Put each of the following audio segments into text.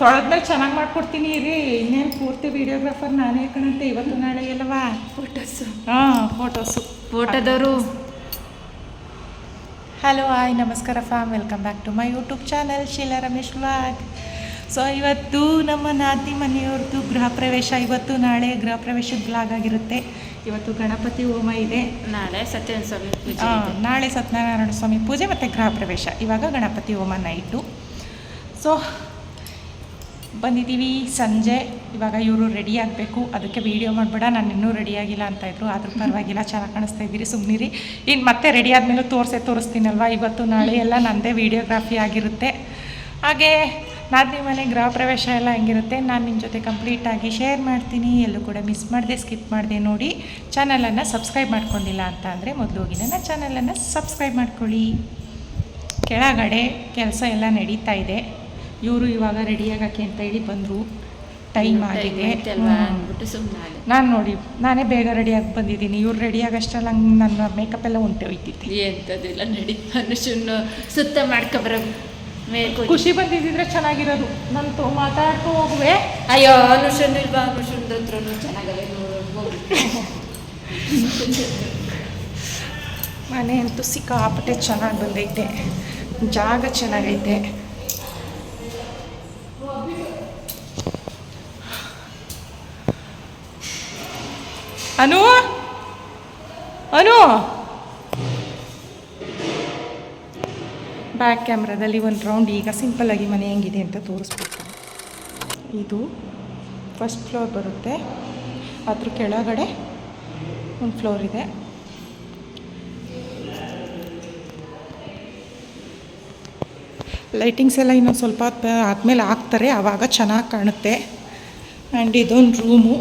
ತೊಳೆದ್ಮೇಲೆ ಚೆನ್ನಾಗಿ ಮಾಡ್ಕೊಡ್ತೀನಿ ರೀ ಇನ್ನೇನು ಪೂರ್ತಿ ವಿಡಿಯೋಗ್ರಾಫರ್ ನಾನೇ ಕಣಂತೆ ಇವತ್ತು ನಾಳೆ ಎಲ್ಲವಾ ಫೋಟೋಸು ಹಾಂ ಫೋಟೋಸು ಫೋಟೋದವರು ಹಲೋ ಹಾಯ್ ನಮಸ್ಕಾರ fam welcome back to my YouTube channel Sheela Ramesh vlog so ಇವತ್ತು ನಮ್ಮ ನಾತಿ ಮನೆಯವ್ರದ್ದು ಗೃಹ ಪ್ರವೇಶ ಇವತ್ತು ನಾಳೆ ಗೃಹ ಪ್ರವೇಶದ ಬ್ಲಾಗ್ ಆಗಿರುತ್ತೆ. ಇವತ್ತು ಗಣಪತಿ ಹೋಮ ಇದೆ. ನಾಳೆ ಸತ್ಯನಾರಾಯಣ ಸ್ವಾಮಿ ಪೂಜೆ ನಾಳೆ ಸತ್ಯನಾರಾಯಣ ಸ್ವಾಮಿ ಪೂಜೆ ಮತ್ತು ಗೃಹ ಪ್ರವೇಶ. ಇವಾಗ ಗಣಪತಿ ಹೋಮ ನೈಟು ಸೊ ಬಂದಿದ್ದೀವಿ ಸಂಜೆ. ಇವಾಗ ಇವರು ರೆಡಿ ಆಗಬೇಕು. ಅದಕ್ಕೆ ವೀಡಿಯೋ ಮಾಡಬೇಡ. ನಾನು ಇನ್ನೂ ರೆಡಿ ಆಗಿಲ್ಲ ಅಂತ ಇದ್ರು. ಆದರೂ ಪರವಾಗಿಲ್ಲ. ಚೆನ್ನಾಗಿ ಕಾಣಿಸ್ತಾ ಇದ್ದೀರಿ. ಸುಮ್ಮನಿರಿ ಇನ್ನು ಮತ್ತೆ ರೆಡಿ ಆದಮೇಲೆ ತೋರಿಸೇ, ತೋರಿಸ್ತೀನಲ್ವ? ಇವತ್ತು ನಾಳೆ ಎಲ್ಲ ನನ್ನದೇ ವೀಡಿಯೋಗ್ರಾಫಿ ಆಗಿರುತ್ತೆ. ಹಾಗೆ, ನಾದಿನಿ ಮನೆ ಗೃಹ ಪ್ರವೇಶ ಎಲ್ಲ ಹೆಂಗಿರುತ್ತೆ? ನಾನು ನಿಮ್ಮ ಜೊತೆ ಕಂಪ್ಲೀಟಾಗಿ ಶೇರ್ ಮಾಡ್ತೀನಿ. ಎಲ್ಲೂ ಕೂಡ ಮಿಸ್ ಮಾಡಿದೆ ಸ್ಕಿಪ್ ಮಾಡಿದೆ ನೋಡಿ. ಚಾನಲನ್ನು ಸಬ್ಸ್ಕ್ರೈಬ್ ಮಾಡ್ಕೊಂಡಿಲ್ಲ ಅಂತ ಅಂದರೆ ಮೊದಲು ಹೋಗಿ ನನ್ನ ಚಾನಲನ್ನು ಸಬ್ಸ್ಕ್ರೈಬ್ ಮಾಡ್ಕೊಳ್ಳಿ. ಕೆಳಗಡೆ ಕೆಲಸ ಎಲ್ಲ ನಡೀತಾ ಇದೆ. ಇವರು ಇವಾಗ ರೆಡಿ ಆಗಕ್ಕೆ ಅಂತ ಹೇಳಿ ಬಂದರು. ಟೈಮ್ ಆಗಿದೆ. ಅಂದ್ಬಿಟ್ಟು ಸುಮ್ಮನೆ ನಾನು ನೋಡಿ ನಾನೇ ಬೇಗ ರೆಡಿಯಾಗಿ ಬಂದಿದ್ದೀನಿ. ಇವ್ರು ರೆಡಿ ಆಗೋಷ್ಟ್ರಲ್ಲಿ ಹಂಗೆ ನನ್ನ ಮೇಕಪ್ ಎಲ್ಲ ಉಂಟೆ ಹೋಯ್ತಿದ್ದೆ ಎಂಥದ್ದಿಲ್ಲ ನಡಿ ಅನುಷನ್ನು ಸುತ್ತ ಮಾಡ್ಕೊಬರ ಖುಷಿ ಬಂದಿದ್ದಿದ್ರೆ ಚೆನ್ನಾಗಿರೋದು. ನಾನು ತೋ ಮಾತಾಡ್ಕೊ ಹೋಗುವೆ. ಅಯ್ಯೋ ಅನುಷನ್ ಇಲ್ವಾ? ಅನುಷನ್ದ ಹತ್ರನು ಚೆನ್ನಾಗಲ್ಲ ಮನೆ ಅಂತೂ ಸಿಕ್ಕಾಪಟ್ಟೆ ಚೆನ್ನಾಗಿ ಬಂದೈತೆ. ಜಾಗ ಚೆನ್ನಾಗೈತೆ. ಅನು? ಅನು? ಬ್ಯಾಕ್ ಕ್ಯಾಮ್ರಾದಲ್ಲಿ ಒಂದು ರೌಂಡ್ ಈಗ ಸಿಂಪಲ್ಲಾಗಿ ಮನೆ ಹೆಂಗಿದೆ ಅಂತ ತೋರಿಸ್ಬೇಕು. ಇದು ಫಸ್ಟ್ ಫ್ಲೋರ್ ಬರುತ್ತೆ. ಅದ್ರ ಕೆಳಗಡೆ ಒಂದು ಫ್ಲೋರ್ ಇದೆ. ಲೈಟಿಂಗ್ಸ್ ಎಲ್ಲ ಇನ್ನೊಂದು ಸ್ವಲ್ಪ ಆದಮೇಲೆ ಹಾಕ್ತಾರೆ. ಆವಾಗ ಚೆನ್ನಾಗಿ ಕಾಣುತ್ತೆ. ಆ್ಯಂಡ್ ಇದೊಂದು ರೂಮು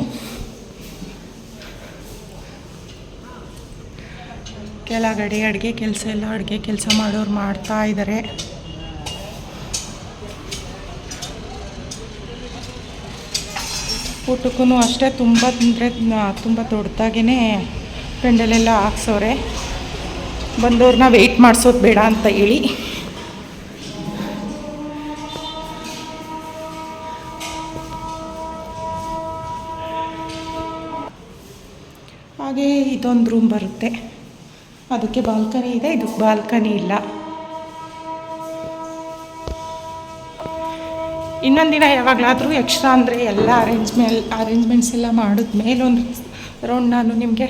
ಕೆಳಗಡೆ ಅಡುಗೆ ಕೆಲಸ ಎಲ್ಲ ಅಡುಗೆ ಕೆಲಸ ಮಾಡೋರು ಮಾಡ್ತಾ ಇದ್ದಾರೆ ಊಟಕ್ಕೂ ಅಷ್ಟೇ, ತುಂಬ ಅಂದರೆ ತುಂಬ ದೊಡ್ಡದಾಗೇ ಪೆಂಡಲೆಲ್ಲ ಹಾಕ್ಸೋರೆ ಬಂದವ್ರನ್ನ ವೆಯ್ಟ್ ಮಾಡಿಸೋದು ಬೇಡ ಅಂತ ಹೇಳಿ. ಹಾಗೆ ಇದೊಂದು ರೂಮ್ ಬರುತ್ತೆ. ಅದಕ್ಕೆ ಬಾಲ್ಕನಿ ಇದೆ ಇದಕ್ಕೆ ಬಾಲ್ಕನಿ ಇಲ್ಲ. ಇನ್ನೊಂದು ದಿನ ಯಾವಾಗಲಾದರೂ ಎಕ್ಸ್ಟ್ರಾ ಅಂದರೆ ಎಲ್ಲ ಅರೇಂಜ್ಮೆಲ್ ಅರೇಂಜ್ಮೆಂಟ್ಸ್ ಎಲ್ಲ ಮಾಡಿದ್ಮೇಲೆ ಒಂದು ರೌಂಡ್ ನಾನು ನಿಮಗೆ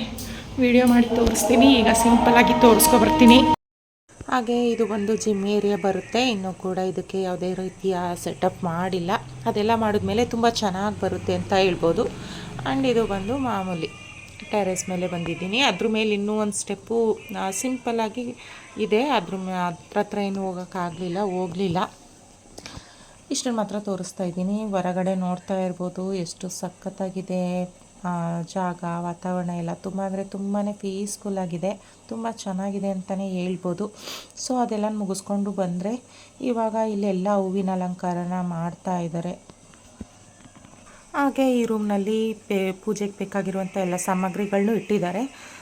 ವಿಡಿಯೋ ಮಾಡಿ ತೋರಿಸ್ತೀನಿ. ಈಗ ಸಿಂಪಲ್ಲಾಗಿ ತೋರಿಸ್ಕೊಬರ್ತೀನಿ ಹಾಗೆ ಇದು ಒಂದು ಜಿಮ್ ಏರಿಯಾ ಬರುತ್ತೆ. ಇನ್ನೂ ಕೂಡ ಇದಕ್ಕೆ ಯಾವುದೇ ರೀತಿಯ ಸೆಟಪ್ ಮಾಡಿಲ್ಲ. ಅದೆಲ್ಲ ಮಾಡಿದ್ಮೇಲೆ ತುಂಬ ಚೆನ್ನಾಗಿ ಬರುತ್ತೆ ಅಂತ ಹೇಳ್ಬೋದು. ಆ್ಯಂಡ್ ಇದು ಬಂದು ಮಾಮೂಲಿ. ಟೆರೆಸ್ ಮೇಲೆ ಬಂದಿದ್ದೀನಿ. ಅದ್ರ ಮೇಲೆ ಇನ್ನೂ ಒಂದು ಸ್ಟೆಪ್ಪು ಸಿಂಪಲ್ಲಾಗಿ ಇದೆ. ಅದ್ರ ಹತ್ರ ಹತ್ರ ಏನು ಹೋಗೋಕ್ಕಾಗಲಿಲ್ಲ, ಹೋಗಲಿಲ್ಲ. ಇಷ್ಟನ್ನು ಮಾತ್ರ ತೋರಿಸ್ತಾ ಇದ್ದೀನಿ. ಹೊರಗಡೆ ನೋಡ್ತಾ ಇರ್ಬೋದು ಎಷ್ಟು ಸಖತ್ತಾಗಿದೆ ಜಾಗ, ವಾತಾವರಣ ಎಲ್ಲ. ತುಂಬ ಅಂದರೆ ತುಂಬಾ ಪೀಸ್ಫುಲ್ಲಾಗಿದೆ ತುಂಬ ಚೆನ್ನಾಗಿದೆ ಅಂತಲೇ ಹೇಳ್ಬೋದು. ಸೊ ಅದೆಲ್ಲ ಮುಗಿಸ್ಕೊಂಡು ಬಂದರೆ ಇವಾಗ ಇಲ್ಲೆಲ್ಲ ಹೂವಿನ ಅಲಂಕಾರನ ಮಾಡ್ತಾ ಇದ್ದಾರೆ. ಹಾಗೆ ಈ ರೂಮ್ನಲ್ಲಿ ಪೇ, ಪೂಜೆಗೆ ಬೇಕಾಗಿರುವಂಥ ಎಲ್ಲ ಸಾಮಗ್ರಿಗಳನ್ನೂ ಇಟ್ಟಿದ್ದಾರೆ.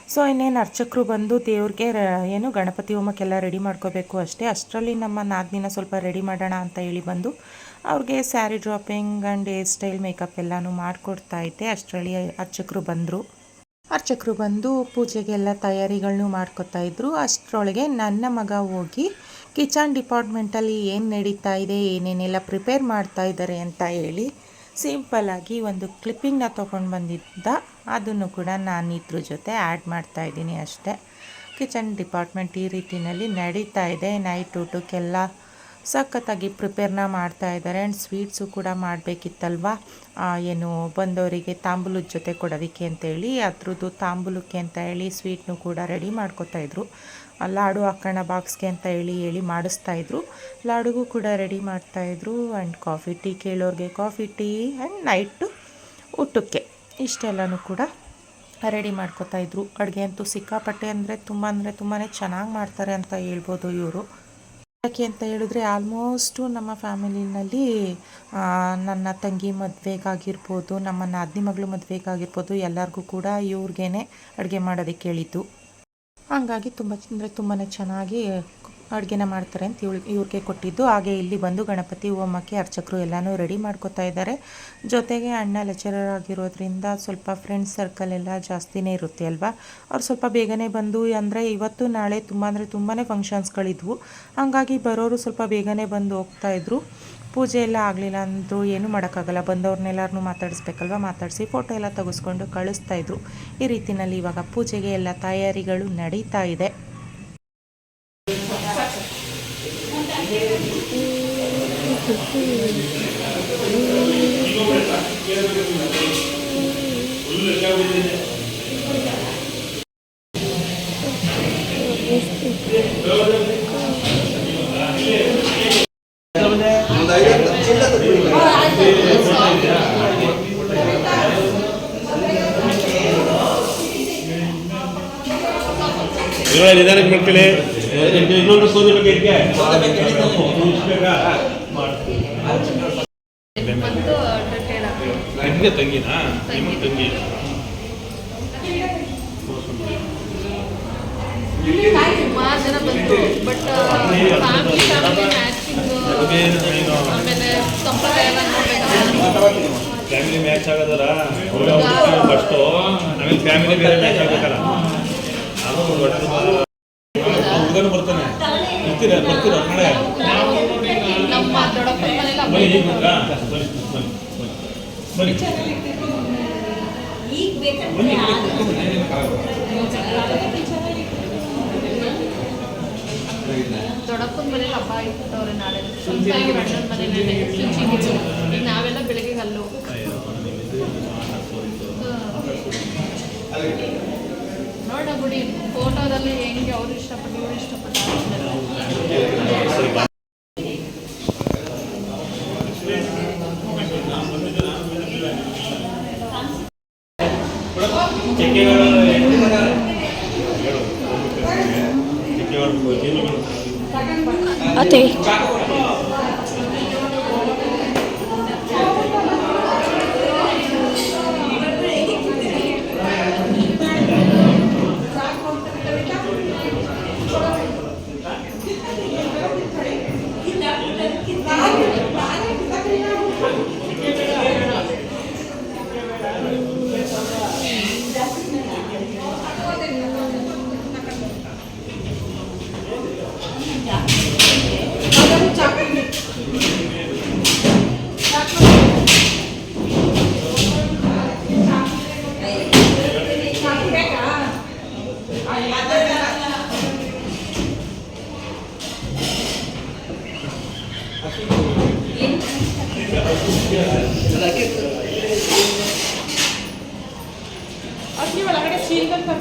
ಸೊ, ಇನ್ನೇನು ಅರ್ಚಕರು ಬಂದು ದೇವ್ರಿಗೆ ಏನು ಗಣಪತಿ ಹೋಮಕ್ಕೆಲ್ಲ ರೆಡಿ ಮಾಡ್ಕೋಬೇಕು ಅಷ್ಟೇ. ಅಷ್ಟರಲ್ಲಿ ನಮ್ಮ ನಾದಿನ ಸ್ವಲ್ಪ ರೆಡಿ ಮಾಡೋಣ ಅಂತ ಹೇಳಿ ಬಂದು ಅವ್ರಿಗೆ sari draping and hair style makeup ಎಲ್ಲನೂ ಮಾಡಿಕೊಡ್ತಾ ಇದ್ದೆ. ಅಷ್ಟರಲ್ಲಿ ಅರ್ಚಕರು ಬಂದರು. ಅರ್ಚಕರು ಬಂದು ಪೂಜೆಗೆಲ್ಲ ತಯಾರಿಗಳನ್ನೂ ಮಾಡ್ಕೋತಾ ಇದ್ರು. ಅಷ್ಟರೊಳಗೆ ನನ್ನ ಮಗ ಹೋಗಿ ಕಿಚನ್ ಡಿಪಾರ್ಟ್ಮೆಂಟಲ್ಲಿ ಏನು ನಡೀತಾ ಇದೆ, ಏನೇನೆಲ್ಲ ಪ್ರಿಪೇರ್ ಮಾಡ್ತಾ ಇದ್ದಾರೆ ಅಂತ ಹೇಳಿ ಸಿಂಪಲ್ಲಾಗಿ ಒಂದು ಕ್ಲಿಪ್ಪಿಂಗ್ನ ತೊಗೊಂಡು ಬಂದಿದ್ದ. ಅದನ್ನು ಕೂಡ ನಾನು ಇದ್ರ ಜೊತೆ ಆ್ಯಡ್ ಮಾಡ್ತಾ ಇದ್ದೀನಿ ಅಷ್ಟೇ. ಕಿಚನ್ ಡಿಪಾರ್ಟ್ಮೆಂಟ್ ಈ ರೀತಿಯಲ್ಲಿ ನಡೀತಾ ಇದೆ. ನೈಟ್ ಊಟಕ್ಕೆಲ್ಲ ಸಖತ್ತಾಗಿ ಪ್ರಿಪೇರ್ನ ಮಾಡ್ತಾ ಇದ್ದಾರೆ ಆ್ಯಂಡ್ ಸ್ವೀಟ್ಸು ಕೂಡ ಮಾಡಬೇಕಿತ್ತಲ್ವ? ಏನು ಬಂದವರಿಗೆ ತಾಂಬೂಲದ ಜೊತೆ ಕೊಡೋದಕ್ಕೆ ಅಂತೇಳಿ, ಅದ್ರದ್ದು ತಾಂಬೂಲಕ್ಕೆ ಅಂತ ಹೇಳಿ ಸ್ವೀಟ್ನು ಕೂಡ ರೆಡಿ ಮಾಡ್ಕೋತಾಯಿದ್ರು ಲಾಡು ಹಾಕೋಣ ಬಾಕ್ಸ್ಗೆ ಅಂತ ಹೇಳಿ ಹೇಳಿ ಮಾಡಿಸ್ತಾ ಇದ್ರು. ಲಾಡುಗೂ ಕೂಡ ರೆಡಿ ಮಾಡ್ತಾಯಿದ್ರು ಆ್ಯಂಡ್ ಕಾಫಿ ಟೀ ಕೇಳೋರಿಗೆ ಕಾಫಿ ಟೀ ಆ್ಯಂಡ್ ನೈಟು ಊಟಕ್ಕೆ ಇಷ್ಟೆಲ್ಲನೂ ಕೂಡ ರೆಡಿ ಮಾಡ್ಕೊತಾ ಇದ್ರು. ಅಡುಗೆ ಅಂತೂ ಸಿಕ್ಕಾಪಟ್ಟೆ ಅಂದರೆ ತುಂಬ ಅಂದರೆ ತುಂಬಾ ಚೆನ್ನಾಗಿ ಮಾಡ್ತಾರೆ ಅಂತ ಹೇಳ್ಬೋದು ಇವರು. ಯಾಕೆ ಅಂತ ಹೇಳಿದ್ರೆ ಆಲ್ಮೋಸ್ಟು ನಮ್ಮ ಫ್ಯಾಮಿಲಿನಲ್ಲಿ ನನ್ನ ತಂಗಿ ಮದುವೆಗಾಗಿರ್ಬೋದು ನಮ್ಮ ನಾದಿನಿ ಮಗಳು ಮದುವೆಗಾಗಿರ್ಬೋದು ಎಲ್ಲರಿಗೂ ಕೂಡ ಇವ್ರಿಗೇನೆ ಅಡುಗೆ ಮಾಡೋದಕ್ಕೆ ಹೇಳಿದ್ದು. ಹಂಗಾಗಿ ತುಂಬ ಅಂದರೆ ತುಂಬಾ ಚೆನ್ನಾಗಿ ಅಡುಗೆನ ಮಾಡ್ತಾರೆ ಅಂತ ಇವ್ ಇವ್ರಿಗೆ ಕೊಟ್ಟಿದ್ದು. ಹಾಗೆ ಇಲ್ಲಿ ಬಂದು ಗಣಪತಿ ಹೋಮಕ್ಕೆ ಅರ್ಚಕರು ಎಲ್ಲನೂ ರೆಡಿ ಮಾಡ್ಕೋತಾ ಇದ್ದಾರೆ ಜೊತೆಗೆ ಅಣ್ಣ ಲೆಕ್ಚರರ್ ಆಗಿರೋದ್ರಿಂದ ಸ್ವಲ್ಪ ಫ್ರೆಂಡ್ಸ್ ಸರ್ಕಲ್ ಎಲ್ಲ ಜಾಸ್ತಿನೇ ಇರುತ್ತೆ ಅಲ್ವಾ? ಅವ್ರು ಸ್ವಲ್ಪ ಬೇಗನೆ ಬಂದು, ಅಂದರೆ ಇವತ್ತು ನಾಳೆ ತುಂಬ, ಅಂದರೆ ತುಂಬಾ ಫಂಕ್ಷನ್ಸ್ಗಳಿದ್ವು ಹಂಗಾಗಿ ಬರೋರು ಸ್ವಲ್ಪ ಬೇಗನೆ ಬಂದು ಹೋಗ್ತಾ ಇದ್ರು. ಪೂಜೆ ಎಲ್ಲ ಆಗಲಿಲ್ಲ ಅಂದರೂ ಏನೂ ಮಾಡೋಕ್ಕಾಗಲ್ಲ. ಬಂದವ್ರನ್ನೆಲ್ಲರನ್ನೂ ಮಾತಾಡಿಸ್ಬೇಕಲ್ವ? ಮಾತಾಡಿಸಿ ಫೋಟೋ ಎಲ್ಲ ತೆಗೆಸ್ಕೊಂಡು ಕಳಿಸ್ತಾ ಇದ್ರು. ಈ ರೀತಿಯಲ್ಲಿ ಇವಾಗ ಪೂಜೆಗೆ ಎಲ್ಲ ತಯಾರಿಗಳು ನಡೀತಾ ಇದೆ. ಇವಾಗ ನಿಧಾನಕ್ಕೆ ಮಾಡ್ಕೊಳ್ಳಿ ಇನ್ನೊಂದು ಸೋದೆ ಬಗ್ಗೆ ಇದಕ್ಕೆ ಮತ್ತು ಟೊಟೆಡ ತಂಗಿ. ತಂಗಿನಾ ನಿಮ್ಮ ತಂಗಿ ಫ್ಯಾಮಿಲಿ ಮ್ಯಾಚ್ ಆಗೋದಲ್ಲ ಫಸ್ಟು ಆಮೇಲೆ ಫ್ಯಾಮಿಲಿ ಬೇರೆ ಮ್ಯಾಚ್ ಆಗಬೇಕಲ್ಲ. ಅದು ಹುಡುಗನು ಬರ್ತಾನೆ ಬರ್ತೀರಾ ಬರ್ತೀರಾ ನಾಳೆ ಬನ್ನಿ ಈಗ ಬಂದ್ರಾ? ಬನ್ನಿ ಬನ್ನಿ ಬನ್ನಿ. ದೊಡ್ಡಪ್ಪನ ಮನೇಲಿ ಹಬ್ಬ ಇಟ್ಟವ್ರೆ ನಾಳೆ ಅಣ್ಣನ ಮನೇಲಿ ಈಗ ನಾವೆಲ್ಲ ಬೆಳಗ್ಗೆ ಅಲ್ಲೂ ನೋಡ ಬಿಡಿ ಫೋಟೋದಲ್ಲಿ ಹೆಂಗೆ ಅವ್ರು ಇಷ್ಟಪಟ್ಟು ಇವ್ರು ಇಷ್ಟಪಟ್ಟು ಚೆಕ್ಕೆಗಳು ಹೇಳು. ಚೆಕ್ಕೆಗಳು ಜೀನುಗಳು. ಅದೇ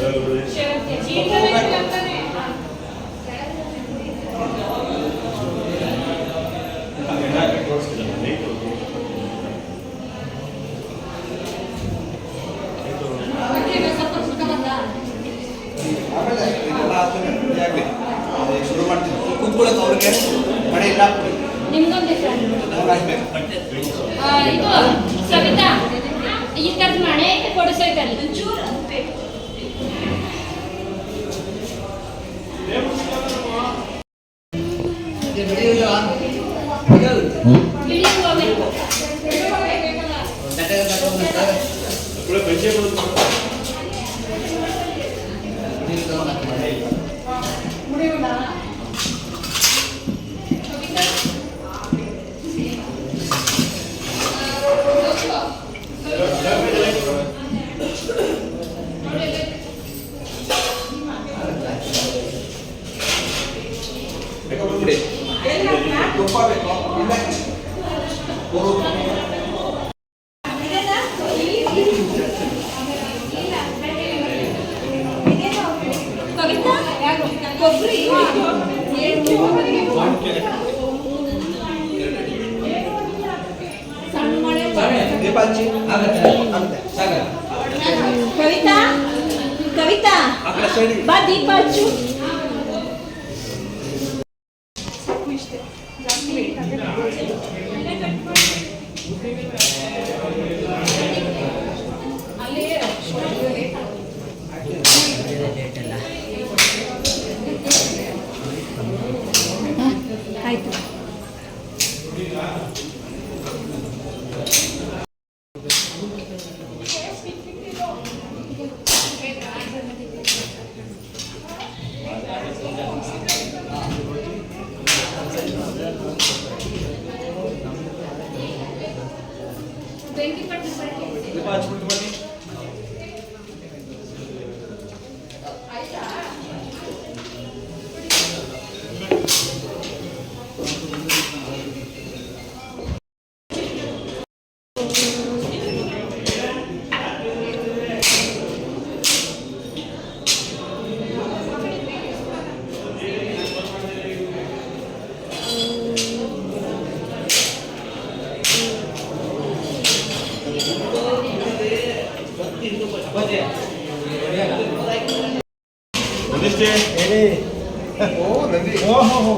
ಶುರು ಪಂಚೆ ಬಿಡಿ ಕವಿತಾ ಕವಿತಾ ಬಾ ದೀಪ ಹಚ್ಚು ಆಯ್ತು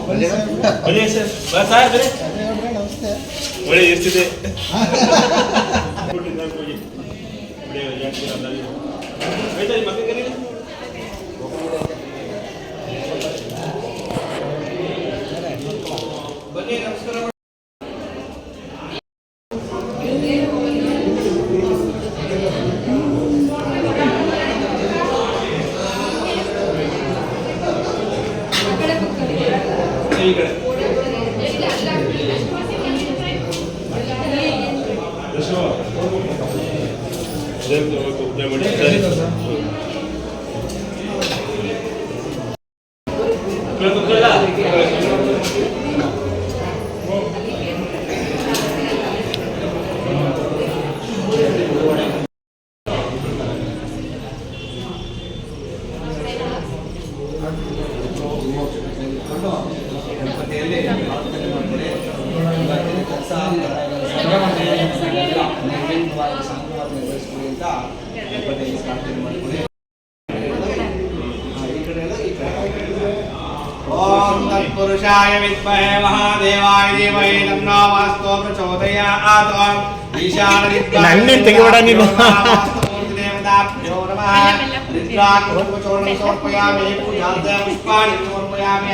ಬನ್ನಿ ಸರ್ ಬಾ ಸರ್ ಬನ್ನಿ ಒಳ್ಳೆ ಎಷ್ಟಿದೆ ಬನ್ನಿ ನನ್ನೇನ್ ತೆಗಿಬೇಡ ನೀನು. ದೇವತಾಭ್ಯೋ ನಮಃ ರುದ್ರಾಕ್ಷೋಪಚೂರ್ಣಂ ಸಮರ್ಪಯಾಮಿ ಪೂಜಾರ್ಥ ಪುಷ್ಪಾಣಿ ಸಮರ್ಪಯಾಮಿ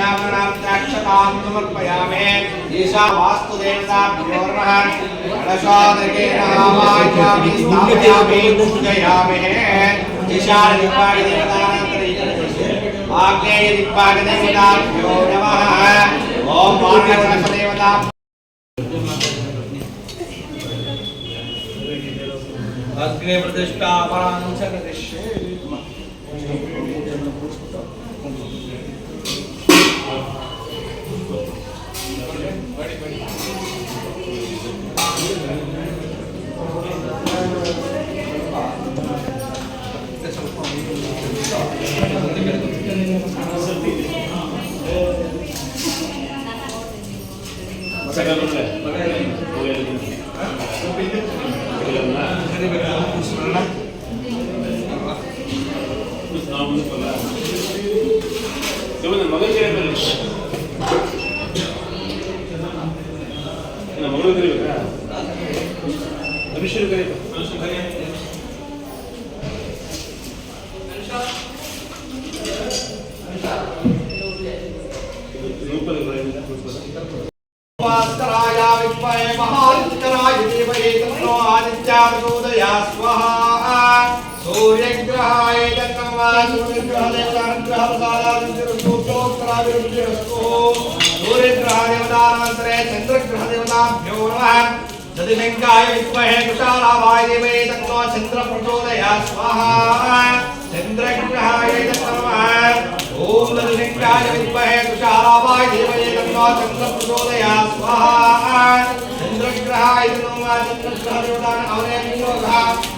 अग्नि प्रतिष्ठा च करिष्ये 3週間や。विद्महे कुशालाभाय देवे तन्नो चन्द्र प्रचोदयात् स्वाहा चन्द्रग्रहाय नमः ॐ ललिताय विद्महे कुशालाभाय देवे तन्नो चन्द्र प्रचोदयात् स्वाहा चन्द्रग्रहाय नमः चन्द्रग्रहयोदान अवरे विनोदः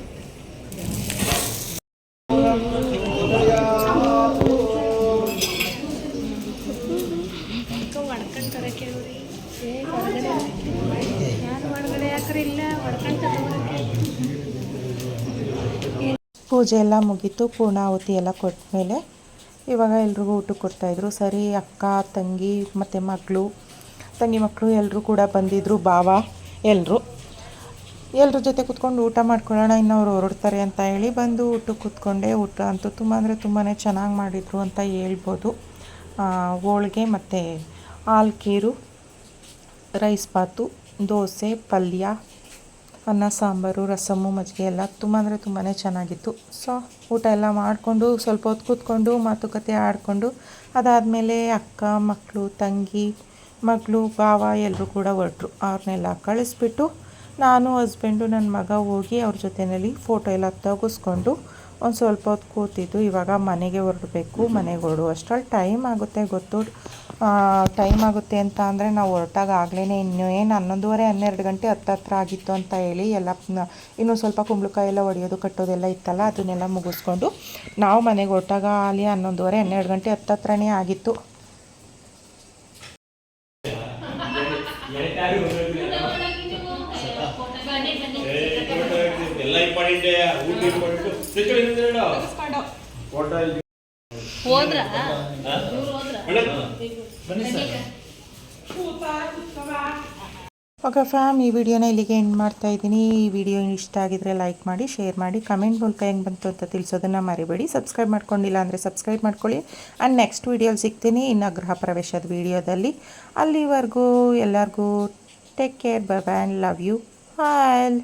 ಪೂಜೆ ಎಲ್ಲ ಮುಗೀತು ಪೂರ್ಣಾಹುತಿ ಎಲ್ಲ ಕೊಟ್ಮೇಲೆ ಇವಾಗ ಎಲ್ರಿಗೂ ಊಟ ಕೊಡ್ತಾಯಿದ್ರು ಸರಿ, ಅಕ್ಕ, ತಂಗಿ ಮತ್ತು ಮಗಳು, ತಂಗಿ ಮಕ್ಕಳು ಎಲ್ಲರೂ ಕೂಡ ಬಂದಿದ್ದರು ಬಾವ ಎಲ್ಲರೂ ಎಲ್ಲರ ಜೊತೆ ಕೂತ್ಕೊಂಡು ಊಟ ಮಾಡ್ಕೊಳ್ಳೋಣ ಇನ್ನು ಅವ್ರು ಹೊರಡ್ತಾರೆ ಅಂತ ಹೇಳಿ ಬಂದು ಊಟಕ್ಕೆ ಕೂತ್ಕೊಂಡೆ. ಊಟ ಅಂತೂ ತುಂಬ ಅಂದರೆ ತುಂಬಾ ಚೆನ್ನಾಗಿ ಮಾಡಿದರು ಅಂತ ಹೇಳ್ಬೋದು. ಹೋಳ್ಗೆ ಮತ್ತು ಹಾಲು ಕೇರು ರೈಸ್ ಬಾತು, ದೋಸೆ, ಪಲ್ಯ ಅನ್ನ, ಸಾಂಬಾರು ರಸಮ್ಮು ಮಜ್ಜಿಗೆ ಎಲ್ಲ ತುಂಬ ಅಂದರೆ ತುಂಬಾ ಚೆನ್ನಾಗಿತ್ತು. ಸೊ ಊಟ ಎಲ್ಲ ಮಾಡಿಕೊಂಡು ಸ್ವಲ್ಪ ಹೊತ್ತು ಕೂತ್ಕೊಂಡು ಮಾತುಕತೆ ಆಡಿಕೊಂಡು ಅದಾದಮೇಲೆ ಅಕ್ಕ ಮಕ್ಕಳು ತಂಗಿ, ಮಗಳು, ಭಾವ ಎಲ್ಲರೂ ಕೂಡ ಹೊರಟ್ರು. ಅವ್ರನ್ನೆಲ್ಲ ಕಳಿಸ್ಬಿಟ್ಟು ನಾನು ಹಸ್ಬೆಂಡು ನನ್ನ ಮಗ ಹೋಗಿ ಅವ್ರ ಜೊತೆಯಲ್ಲಿ ಫೋಟೋ ಎಲ್ಲ ತೆಗೆಸ್ಕೊಂಡು ಒಂದು ಸ್ವಲ್ಪ ಹೊತ್ತು ಕೂತಿದ್ದು. ಇವಾಗ ಮನೆಗೆ ಹೊರಡಬೇಕು. ಮನೆಗೆ ಹೊರಡುವಷ್ಟ್ರಲ್ಲಿ ಟೈಮ್ ಆಗುತ್ತೆ ಗೊತ್ತು ಟೈಮ್ ಆಗುತ್ತೆ ಅಂತ ಅಂದರೆ ನಾವು ಹೊರಟಾಗ ಆಗಲೇ ಇನ್ನೂ ಏನು ಹನ್ನೊಂದುವರೆ ಹನ್ನೆರಡು ಗಂಟೆ ಹತ್ತತ್ರ ಆಗಿತ್ತು ಅಂತ ಹೇಳಿ ಎಲ್ಲ ಇನ್ನೂ ಸ್ವಲ್ಪ ಕುಂಬಳಕಾಯಿ ಎಲ್ಲ ಹೊಡೆಯೋದು ಕಟ್ಟೋದೆಲ್ಲ ಇತ್ತಲ್ಲ ಅದನ್ನೆಲ್ಲ ಮುಗಿಸ್ಕೊಂಡು ನಾವು ಮನೆಗೆ ಹೊರಟಾಗ ಅಲ್ಲಿ ಹನ್ನೊಂದುವರೆ ಹನ್ನೆರಡು ಗಂಟೆ ಹತ್ತತ್ರನೇ ಆಗಿತ್ತು. ಎಲ್ಲ ಇಂಪಾರ್ಟೆಂಟ್ ಊಟ ಇಂಪಾರ್ಟೆಂಟ್ ಹೋದ್ರ? ಓಕೆ ಫ್ಯಾಮ್ ಈ ವಿಡಿಯೋನ ಇಲ್ಲಿಗೆ ಎಂಡ್ ಮಾಡ್ತಾ ಇದ್ದೀನಿ. ಈ ವಿಡಿಯೋ ಇಷ್ಟ ಆಗಿದ್ರೆ ಲೈಕ್ ಮಾಡಿ ಶೇರ್ ಮಾಡಿ ಕಮೆಂಟ್ ಮೂಲಕ ಹೆಂಗೆ ಬಂತು ಅಂತ ತಿಳಿಸೋದನ್ನು ಮರಿಬೇಡಿ. ಸಬ್ಸ್ಕ್ರೈಬ್ ಮಾಡ್ಕೊಂಡಿಲ್ಲ ಅಂದರೆ ಸಬ್ಸ್ಕ್ರೈಬ್ ಮಾಡ್ಕೊಳ್ಳಿ. ಆ್ಯಂಡ್ ನೆಕ್ಸ್ಟ್ ವೀಡಿಯೋಲಿ ಸಿಗ್ತೀನಿ. ಇನ್ನು ಗೃಹ ಪ್ರವೇಶದ ವಿಡಿಯೋದಲ್ಲಿ. ಅಲ್ಲಿವರೆಗೂ ಎಲ್ಲರಿಗೂ ಟೇಕ್ ಕೇರ್ ಬೈ ಬ್ಯಾನ್ ಲವ್ ಯು ಆಲ್